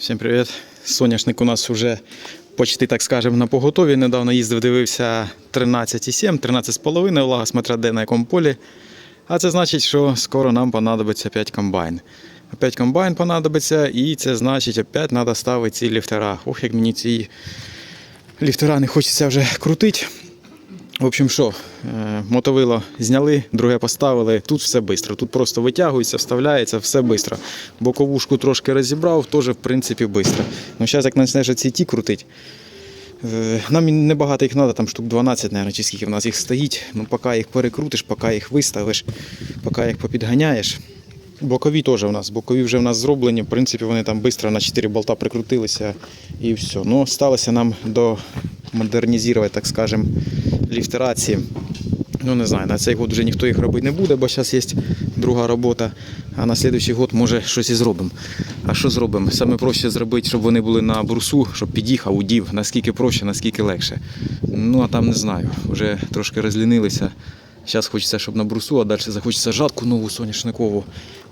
Всім привіт. Соняшник у нас вже почти, так скажемо, на поготові. Недавно їздив, дивився 13,7, 13,5 влага, смотря де на якому полі. А це значить, що скоро нам понадобиться 5 комбайн. Опять комбайн понадобиться, і це значить, опять треба ставити ці ліфтера. Ох, як мені ці ліфтера не хочеться вже крутити. В общем, що, е, мотовило зняли, друге поставили. Тут все швидко. Тут просто витягується, вставляється, все швидко. Боковушку трошки розібрав, теж в принципі швидко. Ну, зараз як почнеш ці ті крутити. е, Нам небагато їх треба, там штук 12, мабуть, чи скільки в нас їх стоїть. Ну, поки їх перекрутиш, поки їх виставиш, поки їх попідганяєш. Бокові теж у нас. Бокові вже в нас зроблені. В принципі, вони там швидко на 4 болта прикрутилися і все. Ну, сталося нам до модернізувати, так скажемо, ліфтерації. Ну, не знаю, на цей год вже ніхто їх робити не буде, бо зараз є друга робота. А на наступний год може щось і зробимо. А що зробимо? Саме проще зробити, щоб вони були на брусу, щоб під'їхав, удів, наскільки проще, наскільки легше. Ну а там не знаю. Вже трошки розлінилися. Зараз хочеться, щоб на брусу, а далі захочеться жатку нову соняшникову,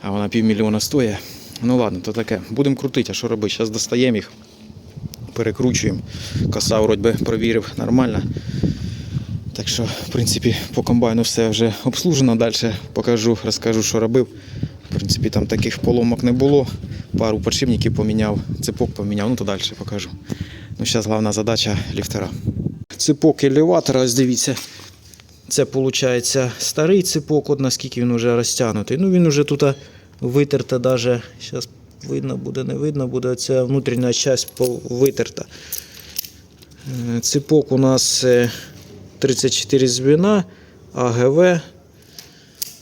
а вона півмільйона стоїть. Ну ладно, то таке. Будемо крутити, а що робити? Зараз достаємо їх, перекручуємо. Коса вроді би провірив нормально. Так що, в принципі, по комбайну все вже обслужено. Далі покажу, розкажу, що робив. В принципі, там таких поломок не було. Пару подшипників поміняв, цепок поміняв, ну то далі покажу. Ну, зараз головна задача ліфтера. Цепок елеватора, ось дивіться. Це виходить старий цепок, от наскільки він вже розтягнутий. Ну він вже тут витерта даже. Зараз видно буде, не видно буде. Ця внутрішня частина витерта. Е, Цепок у нас е, 34 звіна, АГВ.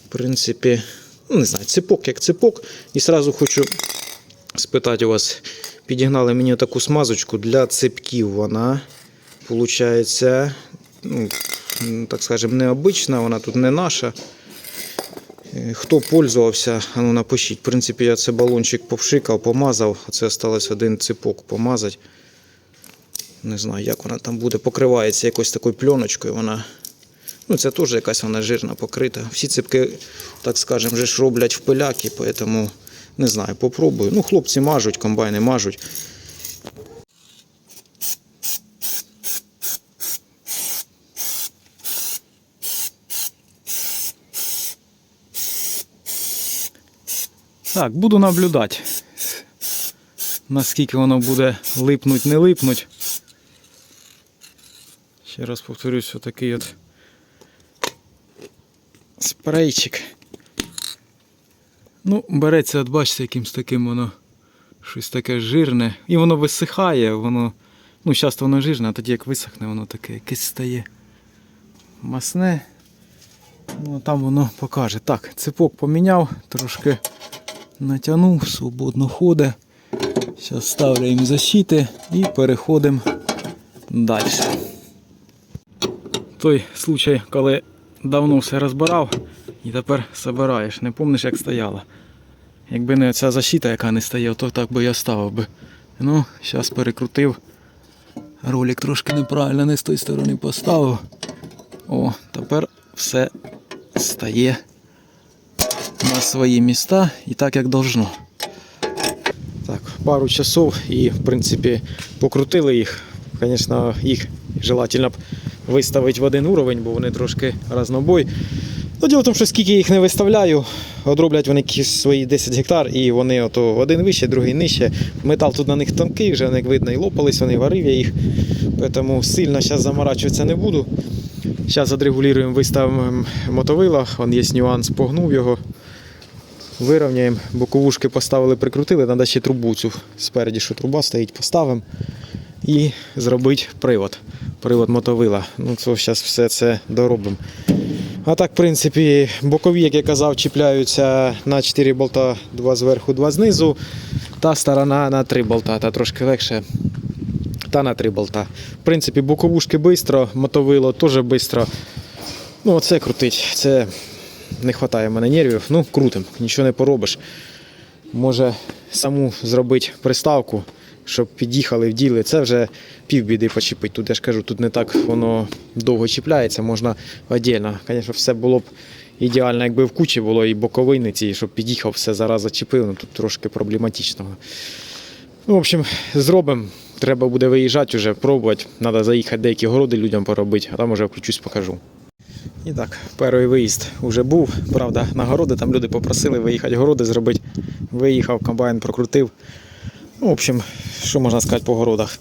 В принципі, ну, не знаю, цепок як цепок. І одразу хочу спитати у вас, підігнали мені таку смазочку для цепків. Вона, виходить, ну, так скажемо, необична, вона тут не наша. Е, Хто пользувався, ну напишіть. В принципі, я це балончик повшикав, помазав, а це залишилось один цепок помазати. Не знаю, як вона там буде. Покривається якось такою пленочкою. Вона. Ну, це теж якась вона жирна покрита. Всі ципки, так скажемо, вже ж роблять в пиляки, тому не знаю, попробую. Ну, хлопці мажуть, комбайни мажуть. Так, буду наблюдати. Наскільки воно буде липнуть, не липнуть. Ще раз повторюсь, отакий от спрейчик. Ну, береться, от бачите, якимсь таким воно щось таке жирне. І воно висихає, воно. Ну, часто воно жирне, а тоді як висохне, воно таке якесь стає масне. Ну, там воно покаже. Так, цепок поміняв, трошки натягнув, свободно ходить. Зараз ставляємо защити і переходимо далі. Той случай, коли давно все розбирав і тепер збираєш. Не пам'ятаєш, як стояла. Якби не ця защита, яка не стояла, то так би я ставив би. Ну, зараз перекрутив. Ролик трошки неправильно не з тої сторони поставив. О, тепер все стає на свої міста і так, як должно. Так, пару часов і, в принципі, покрутили їх. Звісно, їх желательно б виставити в один уровень, бо вони трошки разнобой. Ну, діло в тому, що скільки їх не виставляю, одроблять вони свої 10 гектар, і вони ото один вище, другий нижче. Метал тут на них тонкий, вже як видно, і лопались, вони варив я їх. Тому сильно зараз заморачуватися не буду. Зараз отрегулюємо, виставимо мотовила, вон є нюанс, погнув його. Вирівняємо, боковушки поставили, прикрутили, треба ще трубу цю спереді, що труба стоїть, поставимо і зробити привод. Привод мотовила. Ну, це зараз все це доробимо. А так, в принципі, бокові, як я казав, чіпляються на 4 болта, два зверху, два знизу. Та сторона на 3 болта, та трошки легше. Та на 3 болта. В принципі, боковушки швидко, мотовило теж швидко. Ну, оце крутить. Це не вистачає в мене нервів. Ну, крутим, нічого не поробиш. Може саму зробити приставку, щоб під'їхали, вділи. Це вже півбіди почепити. Тут я ж кажу, тут не так воно довго чіпляється, можна віддільно. Звісно, все було б ідеально, якби в кучі було і боковини ці, щоб під'їхав, все зараз зачепив, ну тут трошки проблематично. Ну, в общем, зробимо. Треба буде виїжджати вже, пробувати. Треба заїхати деякі городи людям поробити, а там вже включусь, покажу. І так, перший виїзд вже був. Правда, на городи там люди попросили виїхати городи зробити. Виїхав, комбайн прокрутив. Ну, в общем, що можна сказати по городах?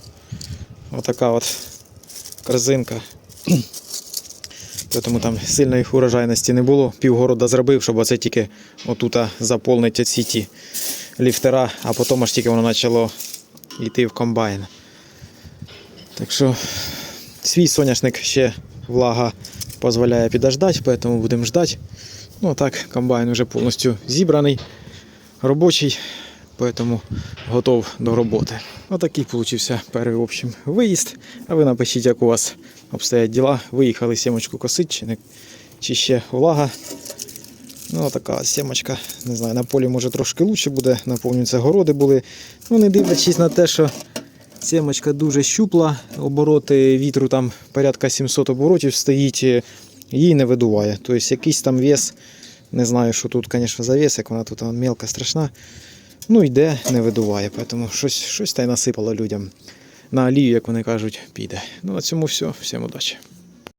Отака от корзинка. Тому там сильної урожайності не було. Півгорода зробив, щоб оце тільки отута заповнити ці ті ліфтера, а потім аж тільки воно почало йти в комбайн. Так що свій соняшник ще влага дозволяє підождати, тому будемо ждати. Ну а так, комбайн вже повністю зібраний, робочий, тому готов до роботи. Отакий получився перший в общем, виїзд. А ви напишіть, як у вас обстоять діла. Виїхали сімочку косить, чи, не, чи ще влага. Ну, така сімочка, не знаю, на полі може трошки краще буде, наповнюються городи були. Ну, не дивлячись на те, що сімочка дуже щупла, обороти вітру там порядка 700 оборотів стоїть, е, її не видуває. Тобто якийсь там вес, не знаю, що тут, звісно, за вес, як вона тут мелка, страшна. Ну, йде, не видуває, тому щось, щось та й насипало людям. На олію, як вони кажуть, піде. Ну, на цьому все. Всім удачі.